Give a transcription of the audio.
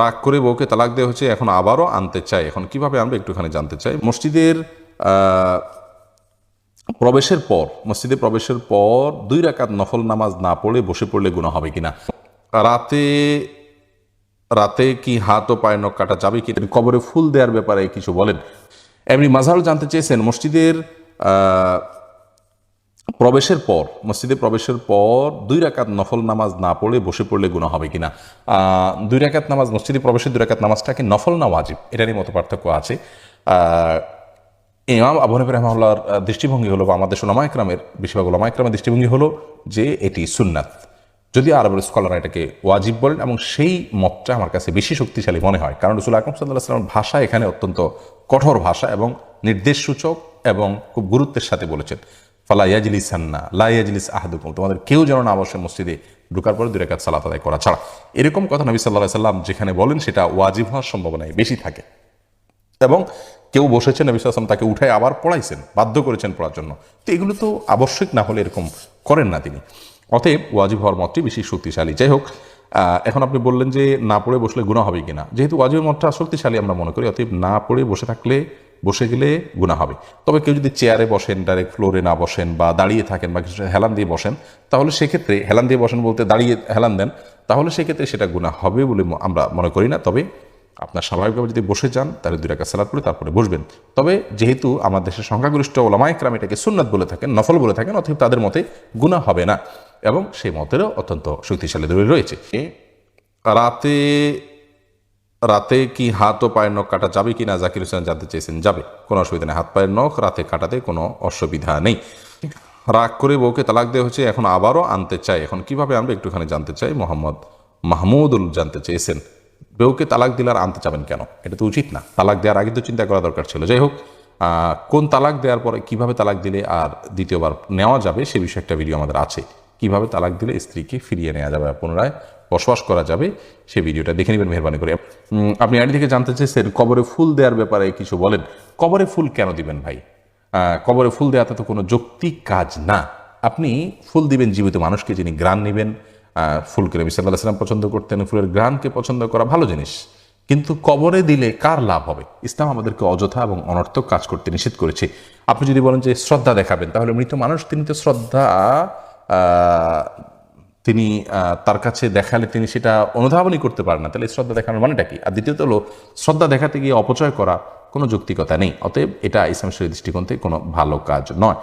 রাগ করে বউকে তালাক দেওয়া হচ্ছে এখন আবারও আনতে চাই এখন কীভাবে আনবে একটুখানি জানতে চাই। মসজিদের প্রবেশের পর, মসজিদে প্রবেশের পর দুই রাকাত নফল নামাজ না পড়ে বসে পড়লে গুণা হবে কিনা? রাতে রাতে কি হাত ও পায়ে নখ কাটা যাবে কি কবরে ফুল দেওয়ার ব্যাপারে কিছু বলেন। এমনি মাঝারও জানতে চেয়েছেন, মসজিদের প্রবেশের পর, মসজিদে প্রবেশের পর দুই রাকাত নফল নামাজ না পড়ে বসে পড়লে গুণা হবে কিনা? দুই রাকাত নামাজ, মসজিদে প্রবেশের দুই রাকাত নামাজটাকে নফল না ওয়াজিব? এটারই মতো পার্থক্য আছে। ইমাম আবু হানিফা রহমাল্লাহর দৃষ্টিভঙ্গি হলো বা আমাদের ওলামা একরামের, বেশিরভাগ ওলামা একরামের দৃষ্টিভঙ্গি হলো যে এটি সুন্নাত। যদি আরবের স্কলাররা এটাকে ওয়াজিব বলেন, এবং সেই মতটা আমার কাছে বেশি শক্তিশালী মনে হয়, কারণ রসুল আকরম সাল্লাহ সাল্লামের ভাষা এখানে অত্যন্ত কঠোর ভাষা এবং নির্দেশ সূচক এবং খুব গুরুত্বের সাথে বলেছেন। ফালা ইয়াজলিস হান্না লা ইয়াজলিস আহাদুকুম, তোমাদের কেউ যেন না অবশ্যই মসজিদে ঢুকার পরে দুই রেখাত সালাত আদায় করা ছাড়া। এরকম কথা নবী সাল্লাহ সাল্লাম যেখানে বলেন সেটা ওয়াজিব হওয়ার সম্ভাবনাই বেশি থাকে। এবং কেউ বসেছেন নবী সাল্লাম তাকে উঠায় আবার পড়াইছেন, বাধ্য করেছেন পড়ার জন্য। তো এগুলো তো আবশ্যিক না হলে এরকম করেন না তিনি। অতএব ওয়াজিব হওয়ার মতটি বেশি শক্তিশালী। যাই হোক এখন আপনি বললেন যে না পড়ে বসলে গুণা হবে কিনা। যেহেতু ওয়াজিবের মতটা শক্তিশালী আমরা মনে করি, অতএব না পড়ে বসে থাকলে বসে গেলে গুণা হবে। তবে কেউ যদি চেয়ারে বসেন ডাইরেক্ট ফ্লোরে না বসেন বা দাঁড়িয়ে থাকেন বা কিছু হেলান দিয়ে বসেন, তাহলে সেক্ষেত্রে হেলান দিয়ে বসেন বলতে দাঁড়িয়ে হেলান দেন, তাহলে সেক্ষেত্রে সেটা গুণা হবে বলে আমরা মনে করি না। তবে আপনার স্বাভাবিকভাবে যদি বসে যান, তাহলে দুই রাখা সালাদ পড়ে তারপরে বসবেন। তবে যেহেতু আমার দেশের সংখ্যাগরিষ্ঠ ওলামাইকরাম এটাকে সুন্নাত বলে থাকেন, নফল বলে থাকেন অথবা তাদের মতে গুণা হবে না। এবং সেই মতেরও অত্যন্ত শক্তিশালী দলিল রয়েছে। রাতে রাতে কি হাত ও পায়ের নখ কাটা যাবে কি না জাকির হোসেন জানতে চেয়েছেন, যাবে। কোনো অসুবিধা নেই, হাত পায়ের নখ রাতে কাটাতে কোনো অসুবিধা নেই। রাগ করে বউকে তালাক দেওয়া হচ্ছে এখন আবারও আনতে চাই এখন কীভাবে আনবে একটুখানি জানতে চাই মোহাম্মদ মাহমুদুল জানতে চেয়েছেন। বউকে তালাক দিলে আর আনতে চাবেন কেন? এটা তো উচিত না। তালাক দেওয়ার আগে তো চিন্তা করা দরকার ছিল। যাই হোক কোন তালাক দেওয়ার পরে কীভাবে তালাক দিলে আর দ্বিতীয়বার নেওয়া যাবে সে বিষয়ে একটা ভিডিও আমাদের আছে। কীভাবে তালাক দিলে স্ত্রীকে ফিরিয়ে নেওয়া যাবে পুনরায় বসবাস করা যাবে সে ভিডিওটা দেখে নেবেন মেহরবানি করে। আপনি আইডি থেকে জানতে চেয়েছেন কবরে ফুল দেওয়ার ব্যাপারে কিছু বলেন। কবরে ফুল কেন দিবেন ভাই? কবরে ফুল দেওয়াতে তো কোনো যৌক্তিক কাজ না। আপনি ফুল দিবেন জীবিত মানুষকে যিনি গ্রান নেবেন। ফুলকে নবী সাল্লাহ সাল্লাম পছন্দ করতেন, ফুলের গ্রানকে পছন্দ করা ভালো জিনিস। কিন্তু কবরে দিলে কার লাভ হবে? ইসলাম আমাদেরকে অযথা এবং অনর্থক কাজ করতে নিষেধ করেছে। আপনি যদি বলেন যে শ্রদ্ধা দেখাবেন, তাহলে মৃত মানুষ তিনি তো শ্রদ্ধা তিনি তার কাছে দেখালে তিনি সেটা অনুধাবনই করতে পারেন না। তাহলে শ্রদ্ধা দেখানোর মানেটা কি? আর দ্বিতীয়ত হলো, শ্রদ্ধা দেখাতে গিয়ে অপচয় করা কোনো যৌক্তিকতা নেই। অতএব এটা ইসলাম শরীর দৃষ্টিকোণ থেকে কোনো ভালো কাজ নয়।